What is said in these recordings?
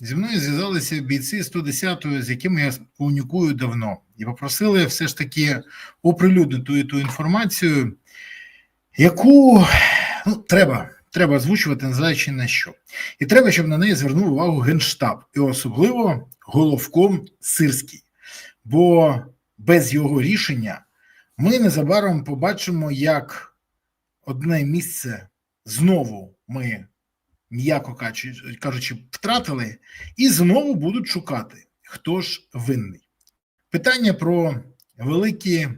зі мною зв'язалися бійці 110-ї, з якими я комунікую давно, і попросили все ж таки оприлюднити ту інформацію, яку ну, треба, треба озвучувати, незважаючи на що. І треба, щоб на неї звернув увагу Генштаб, і особливо головком Сирський. Бо без його рішення ми незабаром побачимо, як одне місце знову ми, м'яко кажучи- втратили, і знову будуть шукати, хто ж винний. Питання про великі,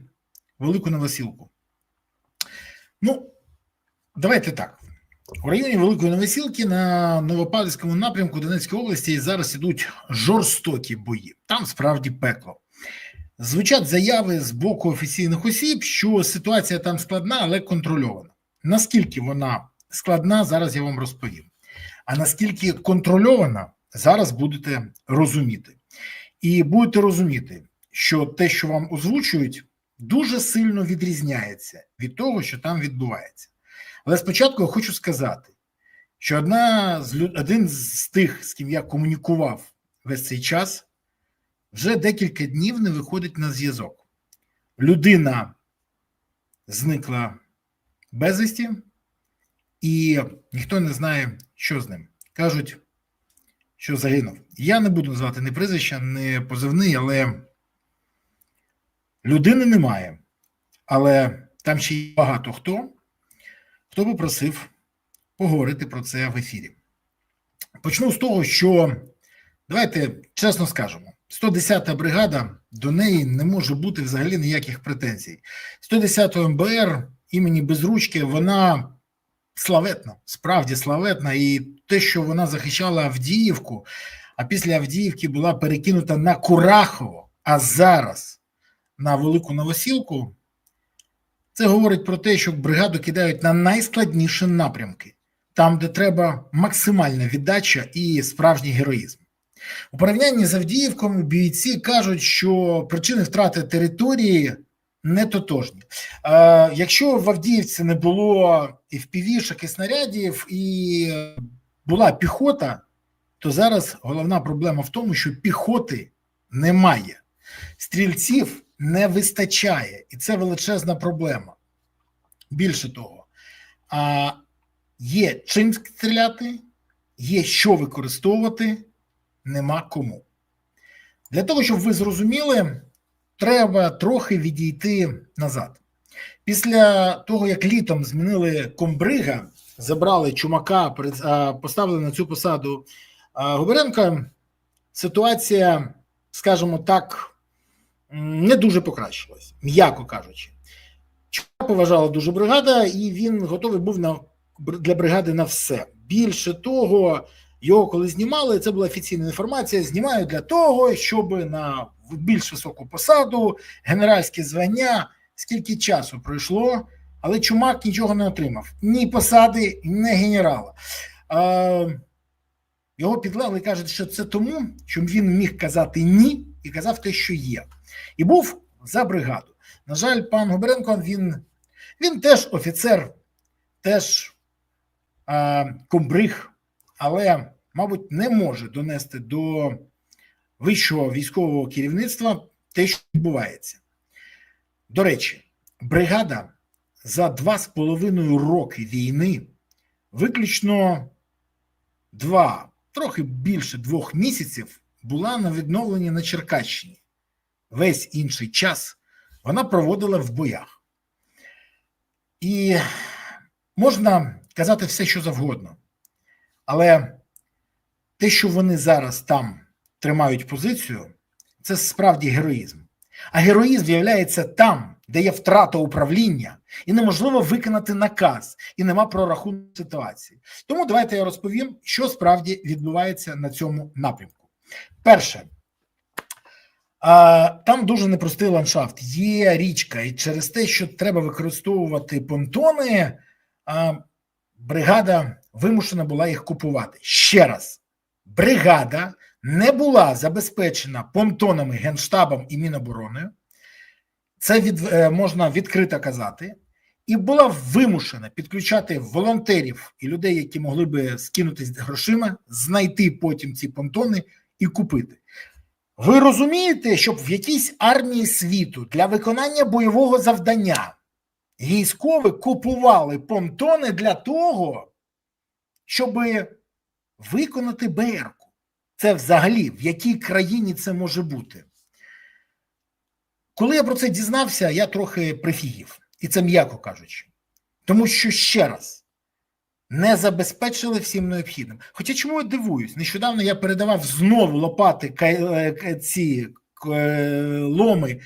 велику новосілку. Ну, давайте так. У районі Великої Новосілки на Новопавлівському напрямку Донецької області зараз ідуть жорстокі бої. Там справді пекло. Звучать заяви з боку офіційних осіб, що ситуація там складна, але контрольована. Наскільки вона складна, зараз я вам розповім. А наскільки контрольована, зараз будете розуміти. І будете розуміти, що те, що вам озвучують, дуже сильно відрізняється від того, що там відбувається. Але спочатку я хочу сказати, що одна з один з тих, з ким я комунікував весь цей час, вже декілька днів не виходить на зв'язок. Людина зникла безвісті, і ніхто не знає, що з ним. Кажуть, що загинув. Я не буду називати ні прізвища, ні позивний, але людини немає. Але там ще є багато хто, хто попросив поговорити про це в ефірі. Почну з того, що давайте чесно скажемо: 110-та бригада до неї не може бути взагалі ніяких претензій. 110 МБР імені Безручки, вона славетна, справді славетна, і те, що вона захищала Авдіївку, а після Авдіївки була перекинута на Курахово, а зараз на Велику Новосілку. Це говорить про те, що бригаду кидають на найскладніші напрямки, там, де треба максимальна віддача і справжній героїзм. У порівнянні з Авдіївкою бійці кажуть, що причини втрати території не тотожні. Е, якщо в Авдіївці не було і впівішок, і снарядів, і була піхота, то зараз головна проблема в тому, що піхоти немає, стрільців не вистачає, і це величезна проблема. Більше того, а є чим стріляти, є що використовувати, нема кому. Для того, щоб ви зрозуміли, треба трохи відійти назад. Після того, як літом змінили комбрига, забрали чумака, поставили на цю посаду Губеренка, ситуація, скажімо так, не дуже покращилась, м'яко кажучи. Чумака поважала дуже бригада, і він готовий був на для бригади на все. Більше того, його коли знімали, це була офіційна інформація. Знімають для того, щоб на більш високу посаду, генеральське звання, скільки часу пройшло, але чумак нічого не отримав. Ні посади, ні генерала. Е, його підлегли кажуть, що це тому, що він міг казати ні і казав те, що є. І був за бригаду. На жаль, пан Губеренко, він, він теж офіцер, теж е, комбриг, але, мабуть, не може донести до вищого військового керівництва те, що відбувається. До речі, бригада за два з половиною роки війни виключно два, трохи більше двох місяців була на відновленні на Черкащині. Весь інший час вона проводила в боях. І можна казати все, що завгодно, але те, що вони зараз там тримають позицію, це справді героїзм. А героїзм з'являється там, де є втрата управління, і неможливо виконати наказ, і нема прорахунку ситуації. Тому давайте я розповім, що справді відбувається на цьому напрямку. Перше, там дуже непростий ландшафт. Є річка, і через те, що треба використовувати понтони, бригада вимушена була їх купувати. Ще раз, бригада не була забезпечена понтонами Генштабом і Мінобороною. Це від, е, можна відкрито казати. і була вимушена підключати волонтерів і людей, які могли би скинутись грошима, знайти потім ці понтони і купити. Ви розумієте, щоб в якійсь армії світу для виконання бойового завдання військові купували понтони для того, щоб виконати БРку? Це взагалі в якій країні це може бути? Коли я про це дізнався, я трохи прифігів, і це м'яко кажучи. Тому що ще раз не забезпечили всім необхідним. Хоча чому я дивуюсь? Нещодавно я передавав знову лопати ці ломи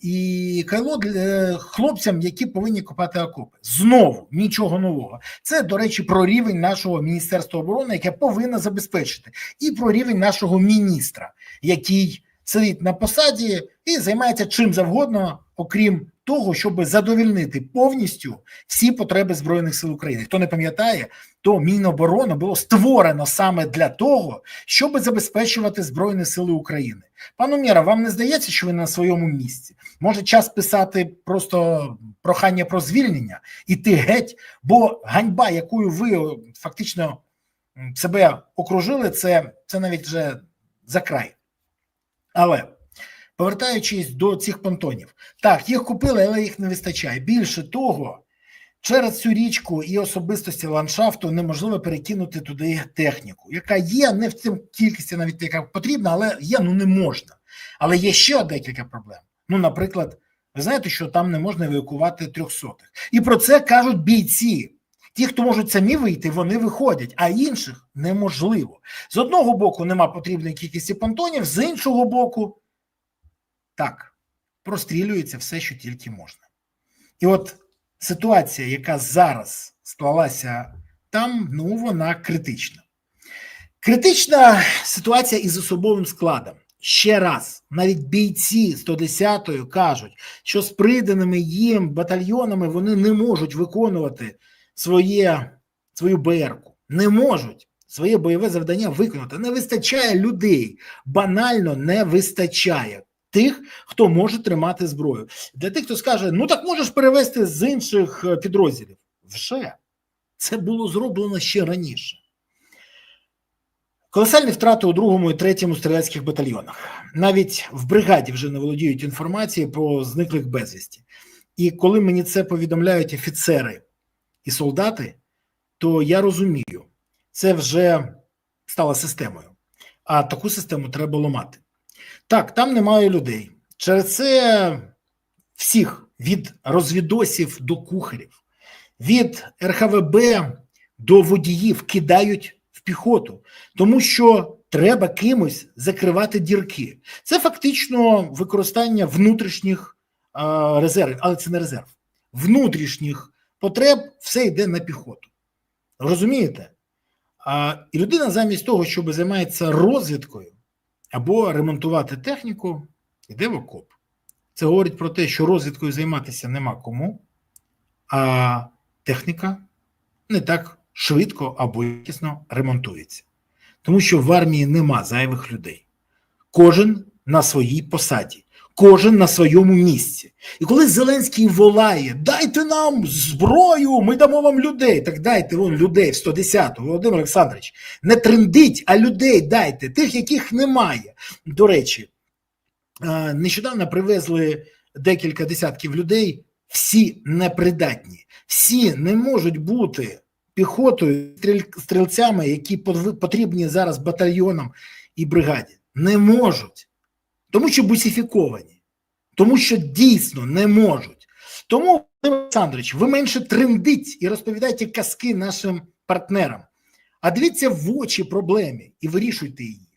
і кайло для хлопцям, які повинні копати окопи. Знову нічого нового. Це, до речі, про рівень нашого міністерства оборони, яке повинно забезпечити, і про рівень нашого міністра, який сидить на посаді і займається чим завгодно, окрім того, щоб задовільнити повністю всі потреби збройних сил України. Хто не пам'ятає, то Міноборони було створено саме для того, щоб забезпечувати збройні сили України. Пану Мєра, вам не здається, що ви на своєму місці? Може час писати просто прохання про звільнення іти геть, бо ганьба, якою ви фактично себе окружили, це, це навіть вже за край. Але повертаючись до цих понтонів, так, їх купили, але їх не вистачає. Більше того, через цю річку і особистості ландшафту неможливо перекинути туди техніку, яка є не в цьому кількості, навіть яка потрібна, але є, ну не можна. Але є ще декілька проблем. Ну, наприклад, ви знаєте, що там не можна евакувати трьохсотих. І про це кажуть бійці. Ті, хто можуть самі вийти, вони виходять, а інших неможливо. З одного боку, нема потрібної кількості понтонів, з іншого боку, так, прострілюється все, що тільки можна. І от ситуація, яка зараз склалася там, ну вона критична. Критична ситуація із особовим складом. Ще раз, навіть бійці 110-ї кажуть, що з приданими їм батальйонами вони не можуть виконувати своє, свою БРку. Не можуть своє бойове завдання виконати. Не вистачає людей. Банально не вистачає тих, хто може тримати зброю. Для тих, хто скаже, ну так можеш перевести з інших підрозділів. Вже це було зроблено ще раніше. Колосальні втрати у другому і третьому стрілецьких батальйонах. Навіть в бригаді вже не володіють інформацією про зниклих безвісті. І коли мені це повідомляють офіцери і солдати, то я розумію, це вже стало системою. А таку систему треба ламати. Так, там немає людей. Через це всіх від розвідосів до кухарів, від РХВБ до водіїв кидають в піхоту, тому що треба кимось закривати дірки. Це фактично використання внутрішніх а, резервів, але це не резерв. Внутрішніх потреб все йде на піхоту. Розумієте? А, І людина замість того, щоб займається розвідкою або ремонтувати техніку, йде в окоп. Це говорить про те, що розвідкою займатися нема кому, а техніка не так швидко або якісно ремонтується. Тому що в армії нема зайвих людей. Кожен на своїй посаді, кожен на своєму місці. І коли Зеленський волає, дайте нам зброю, ми дамо вам людей. Так дайте вон людей в 110-ту, Володимир Олександрович. Не трендіть, а людей дайте, тих, яких немає. До речі, нещодавно привезли декілька десятків людей, всі непридатні, всі не можуть бути піхотою, стрільцями, які потрібні зараз батальйонам і бригаді. Не можуть. Тому що бусифіковані, тому що дійсно не можуть. Тому, Олександрович, ви менше трендіть і розповідайте казки нашим партнерам. А дивіться в очі проблемі і вирішуйте її.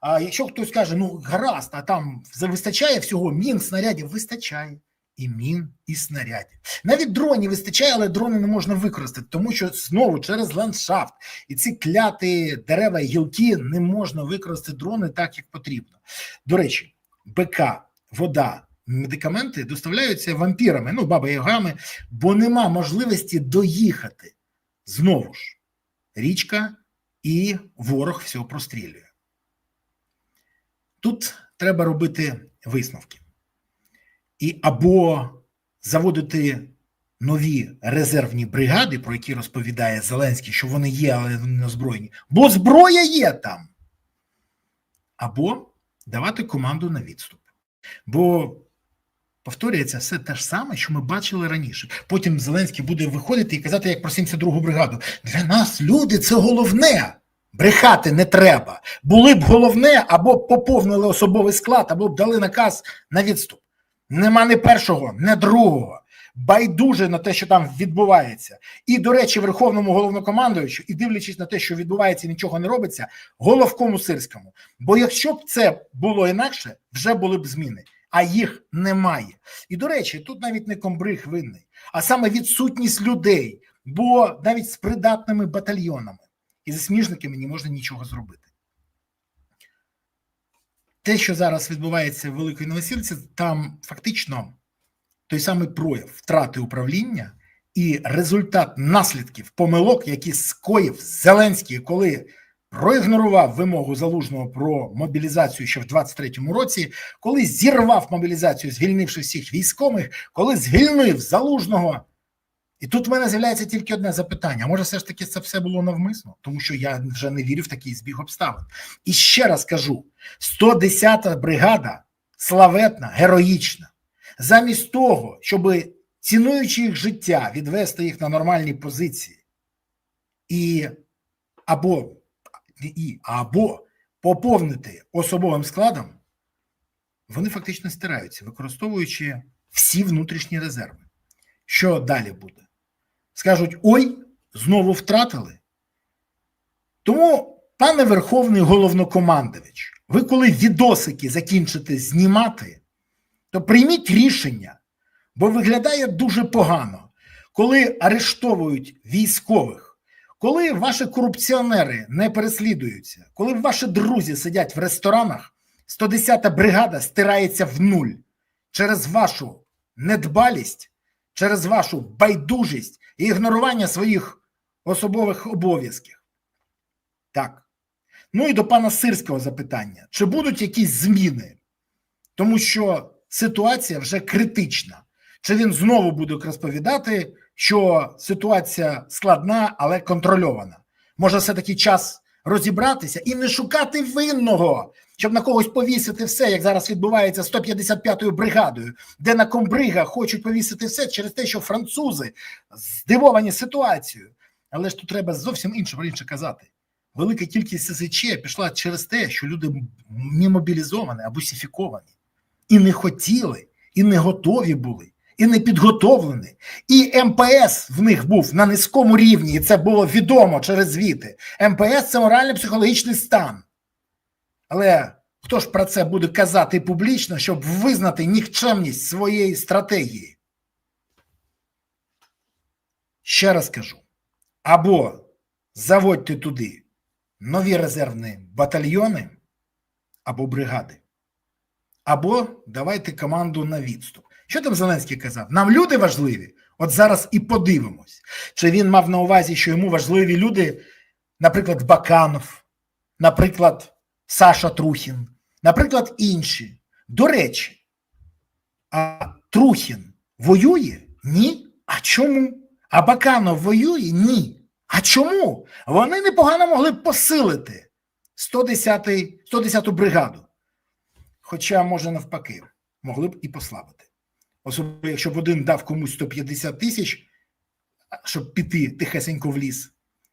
А якщо хтось каже, ну гаразд, а там вистачає всього мін, снарядів, вистачає і мін, і снарядів. Навіть дронів вистачає, але дрони не можна використати, тому що знову через ландшафт і ці кляті дерева і гілки не можна використати дрони так, як потрібно. До речі, БК, вода, медикаменти доставляються вампірами, ну, баба-ягами, бо нема можливості доїхати. Знову ж, річка і ворог все прострілює. Тут треба робити висновки і або заводити нові резервні бригади, про які розповідає Зеленський, що вони є, але вони не озброєні, бо зброя є там. Або давати команду на відступ. Бо повторюється все те ж саме, що ми бачили раніше. Потім Зеленський буде виходити і казати, як про 72-гу бригаду. Для нас люди це головне. Брехати не треба. Були б головне, або поповнили особовий склад, або б дали наказ на відступ. Нема ні першого, ні другого. Байдуже на те, що там відбувається. І, до речі, Верховному головнокомандуючу, і дивлячись на те, що відбувається, нічого не робиться, головкому сирському. Бо якщо б це було інакше, вже були б зміни, а їх немає. І до речі, тут навіть не комбриг винний, а саме відсутність людей, бо навіть з придатними батальйонами і з сміжниками не можна нічого зробити. Те, що зараз відбувається в Великій Новосілці, там фактично той самий прояв втрати управління і результат наслідків помилок, які скоїв Зеленський, коли проігнорував вимогу залужного про мобілізацію ще в 23-му році, коли зірвав мобілізацію, звільнивши всіх військових, коли звільнив залужного. І тут в мене з'являється тільки одне запитання: може, все ж таки це все було навмисно, тому що я вже не вірю в такий збіг обставин. І ще раз кажу: 110-та бригада славетна, героїчна. Замість того, щоб цінуючи їх життя, відвести їх на нормальні позиції, і або і, або поповнити особовим складом, вони фактично стираються, використовуючи всі внутрішні резерви. Що далі буде? Скажуть: ой, знову втратили. Тому, пане Верховний головнокомандович, ви коли відосики закінчите знімати, то прийміть рішення, бо виглядає дуже погано, коли арештовують військових, коли ваші корупціонери не переслідуються, коли ваші друзі сидять в ресторанах, 110-та бригада стирається в нуль через вашу недбалість, через вашу байдужість і ігнорування своїх особових обов'язків. Так. Ну і до пана Сирського запитання: чи будуть якісь зміни? Тому що ситуація вже критична. Чи він знову буде розповідати, що ситуація складна, але контрольована? Може, все-таки час розібратися і не шукати винного, щоб на когось повісити все, як зараз відбувається 155-ю бригадою, де на комбрига хочуть повісити все через те, що французи здивовані ситуацією. Але ж тут треба зовсім інше інше казати. Велика кількість СЗЧ пішла через те, що люди не мобілізовані або сіфіковані і не хотіли, і не готові були, і не підготовлені. І МПС в них був на низькому рівні, і це було відомо через звіти. МПС це морально-психологічний стан. Але хто ж про це буде казати публічно, щоб визнати нікчемність своєї стратегії? Ще раз кажу: або заводьте туди нові резервні батальйони або бригади. Або давайте команду на відступ. Що там Зеленський казав? Нам люди важливі. От зараз і подивимось, чи він мав на увазі, що йому важливі люди, наприклад, Баканов, наприклад, Саша Трухін, наприклад, інші. До речі, а Трухін воює? Ні. А чому? А Баканов воює? Ні. А чому? Вони непогано могли б посилити 110-ту бригаду. Хоча, може, навпаки, могли б і послабити. Особливо, якщо б один дав комусь 150 тисяч, щоб піти тихесенько в ліс,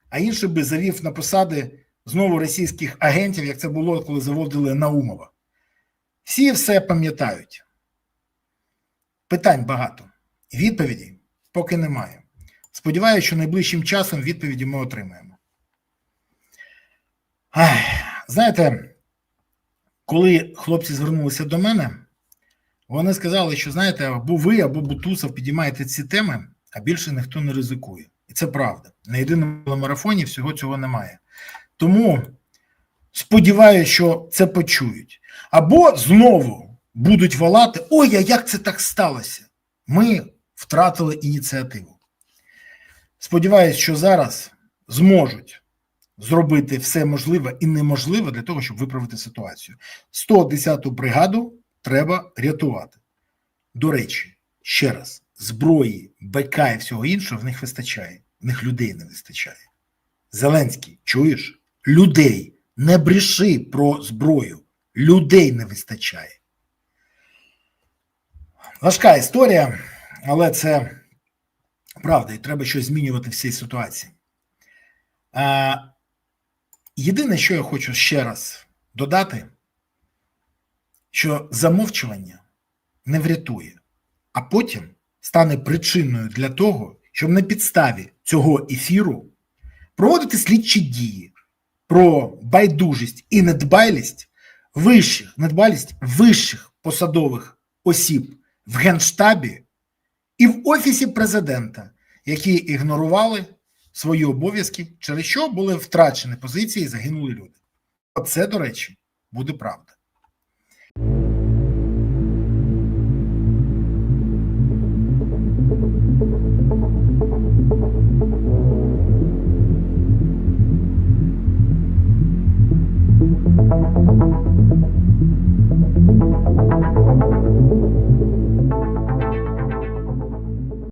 а інший би завів на посади знову російських агентів, як це було, коли заводили Наумова. Всі все пам'ятають. Питань багато. Відповіді поки немає. Сподіваюся, що найближчим часом відповіді ми отримаємо. Ах, знаєте. Коли хлопці звернулися до мене, вони сказали, що знаєте, або ви, або Бутусов підіймаєте ці теми, а більше ніхто не ризикує. І це правда. На єдиному марафоні всього цього немає. Тому сподіваюся, що це почують. Або знову будуть волати: ой, а як це так сталося? Ми втратили ініціативу. Сподіваюсь, що зараз зможуть зробити все можливе і неможливе для того, щоб виправити ситуацію. 110-ту бригаду треба рятувати. До речі, ще раз зброї, БК і всього іншого в них вистачає. В них людей не вистачає. Зеленський, чуєш? Людей. Не бреши про зброю. Людей не вистачає. Важка історія, але це правда, і треба щось змінювати в цій ситуації. Єдине, що я хочу ще раз додати, що замовчування не врятує, а потім стане причиною для того, щоб на підставі цього ефіру проводити слідчі дії про байдужість і недбалість вищих, недбалість вищих посадових осіб в Генштабі і в Офісі президента, які ігнорували свої обов'язки, через що були втрачені позиції і загинули люди. Оце, до речі, буде правда.